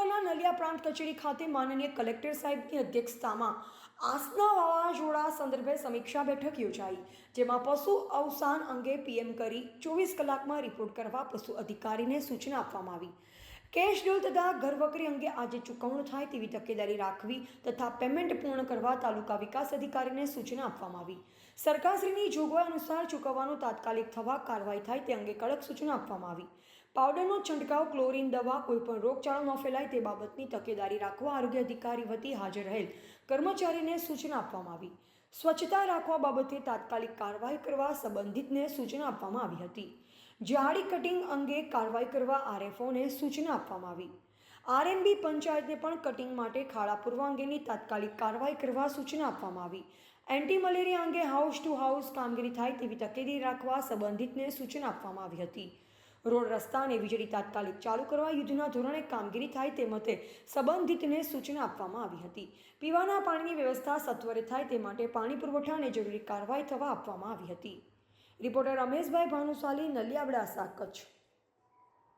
તાલુકાના નલિયા પ્રાંત કચેરી ખાતે માનનીય કલેક્ટર સાહેબની અધ્યક્ષતામાં આસના વાવાઝોડા સંદર્ભે સમીક્ષા બેઠક યોજાઈ, જેમાં પશુ અવસાન અંગે પીએમ કરી ચોવીસ કલાકમાં રિપોર્ટ કરવા પશુ અધિકારીને સૂચના આપવામાં આવી. કેશ ડોલ તથા ઘરવકરી અંગે આજે ચૂકવણું થાય તેવી તકેદારી રાખવી તથા પેમેન્ટ પૂર્ણ કરવા તાલુકા વિકાસ અધિકારીને સૂચના આપવામાં આવી. સરકારશ્રીની જોગવાઈ અનુસાર ચૂકવવાનું તાત્કાલિક થવા કાર્યવાહી થાય તે અંગે કડક સૂચના આપવામાં આવી. પાવડરનો છંટકાવ, ક્લોરીન દવા, કોઈપણ રોગચાળો ન ફેલાય તે બાબતની તકેદારી રાખવા આરોગ્ય અધિકારી વતી હાજર રહેલ કર્મચારીને સૂચના આપવામાં આવી. સ્વચ્છતા રાખવા બાબતે તાત્કાલિક કાર્યવાહી કરવા સંબંધિતને સૂચના આપવામાં આવી હતી. જાળી કટિંગ અંગે કાર્યવાહી કરવા આરએફઓને સૂચના આપવામાં આવી. આરએનબી પંચાયતને પણ કટિંગ માટે ખાડા પૂરવા અંગેની તાત્કાલિક કાર્યવાહી કરવા સૂચના આપવામાં આવી. એન્ટી મલેરિયા અંગે હાઉસ ટુ હાઉસ કામગીરી થાય તેવી તકેદારી રાખવા સંબંધિતને સૂચના આપવામાં આવી હતી. રોડ રસ્તા અને વીજળી તાત્કાલિક ચાલુ કરવા યુદ્ધના ધોરણે કામગીરી થાય તે મતે સંબંધિતને સૂચના આપવામાં આવી હતી. પીવાના પાણીની વ્યવસ્થા સત્વરે થાય તે માટે પાણી પુરવઠા અને જરૂરી કાર્યવાહી થવા આપવામાં આવી હતી. રિપોર્ટર રમેશભાઈ ભાનુશાલી નલિયાબડાસા કચ્છ